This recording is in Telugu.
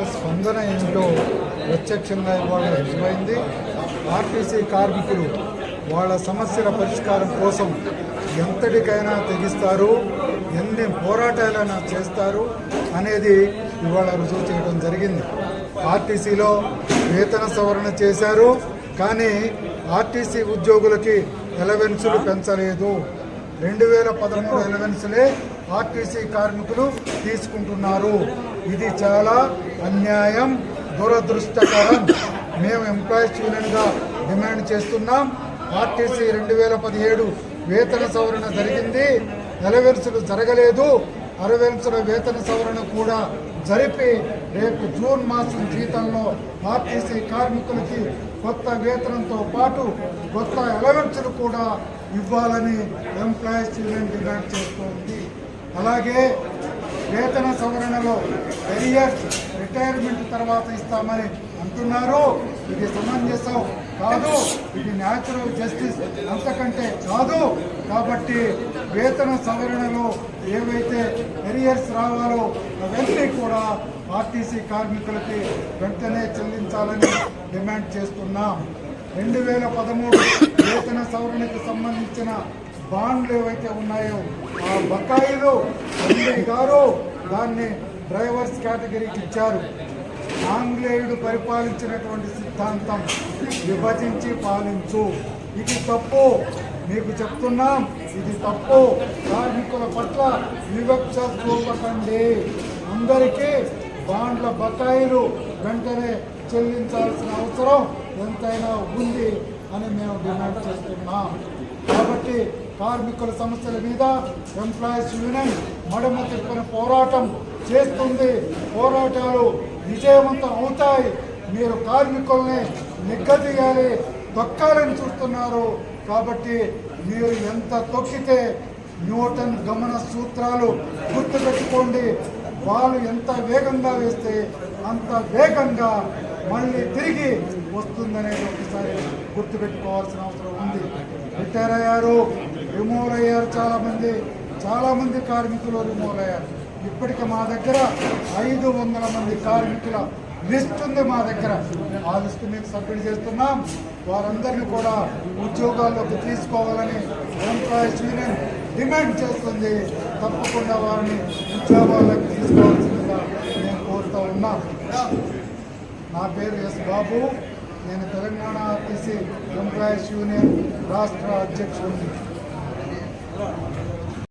కార్మికుల స్పందన ఏమిటో ప్రత్యక్షంగా ఇవాళ రుజువైంది ఆర్టీసీ కార్మికులు వాళ్ళ సమస్యల పరిష్కారం కోసం ఎంతటికైనా తెగిస్తారు ఎన్ని పోరాటాలైనా చేస్తారు అనేది ఇవాళ రుజువు చేయడం జరిగింది. ఆర్టీసీలో వేతన సవరణ చేశారు కానీ ఆర్టీసీ ఉద్యోగులకి ఎలవెన్సులు పెంచలేదు. రెండు వేల పదమూడు ఎలవెన్సులే ఆర్టీసీ కార్మికులు తీసుకుంటున్నారు. ఇది చాలా అన్యాయం దురదృష్టకరం. మేము ఎంప్లాయీస్ యూనియన్గా డిమాండ్ చేస్తున్నాం. ఆర్టీసీ రెండు వేల పదిహేడు వేతన సవరణ జరిగింది. ఎలవెన్సులు జరగలేదు. అరవెన్సుల వేతన సవరణ కూడా జరిపి రేపు జూన్ మాసం జీతంలో ఆర్టీసీ కార్మికులకి కొత్త వేతనంతో పాటు కొత్త ఎలవెన్సులు కూడా ఇవ్వాలని ఎంప్లాయీస్ యూనియన్ డిమాండ్ చేస్తోంది. అలాగే వేతన సవరణలో కెరియర్ రిటైర్మెంట్ తర్వాత ఇస్తామని అంటున్నారు. ఇది సమంజసం కాదు. ఇది న్యాచురల్ జస్టిస్ అంతకంటే కాదు. కాబట్టి వేతన సవరణలో ఏవైతే కెరియర్స్ రావాలో అవన్నీ కూడా ఆర్టీసీ కార్మికులకి వెంటనే చెల్లించాలని డిమాండ్ చేస్తున్నాం. రెండు వేల పదమూడు వేతన సవరణకు సంబంధించిన బాండ్లు ఏవైతే ఉన్నాయో ఆ బకాయిలు ఎంపీ గారు దాన్ని డ్రైవర్స్ కేటగిరీకి ఇచ్చారు. ఆంగ్లేయుడు పరిపాలించినటువంటి సిద్ధాంతం విభజించి పాలించు. ఇది తప్పు. మీకు చెప్తున్నాం ఇది తప్పు. కార్మికుల పట్ల వివక్ష చూపకండి అందరికీ బాండ్ల బకాయిలు వెంటనే చెల్లించాల్సిన అవసరం ఎంతైనా ఉంది. అని మేము డిమాండ్ చేస్తున్నాం. కాబట్టి కార్మికుల సమస్యల మీద ఎంప్లాయీస్ యూనియన్ మడమ తిప్పున పోరాటం చేస్తుంది. పోరాటాలు విజయవంతం అవుతాయి. మీరు కార్మికుల్ని నిగ్గదీయాలి తొక్కాలని చూస్తున్నారు. కాబట్టి మీరు ఎంత తొక్కితే న్యూటన్ గమన సూత్రాలు గుర్తుపెట్టుకోండి. వాళ్ళు ఎంత వేగంగా వేస్తే అంత వేగంగా తిరిగి వస్తుందనేది ఒకసారి గుర్తుపెట్టుకోవాల్సిన అవసరం ఉంది. రిటైర్ అయ్యారు రిమూవ్ అయ్యారు చాలామంది చాలామంది కార్మికులు రిమూవ్ అయ్యారు. ఇప్పటికి మా దగ్గర ఐదు వందల మంది కార్మికుల లిస్ట్ ఉంది మా దగ్గర. ఆ లిస్ట్ మీకు సబ్మిట్ చేస్తున్నాం. వారందరినీ కూడా ఉద్యోగాల్లోకి తీసుకోవాలని ఎంప్లాయీస్ యూనియన్ డిమాండ్ చేస్తుంది. తప్పకుండా వారిని ఉద్యోగాల్లోకి తీసుకోవాల్సిందిగా నేను కోరుతా ఉన్నాను నా పేరు ఎస్ బాబు నేను తెలంగాణ ఆర్టీసీ ఎంప్లాయీస్ యూనియన్ రాష్ట్ర అధ్యక్షుడిని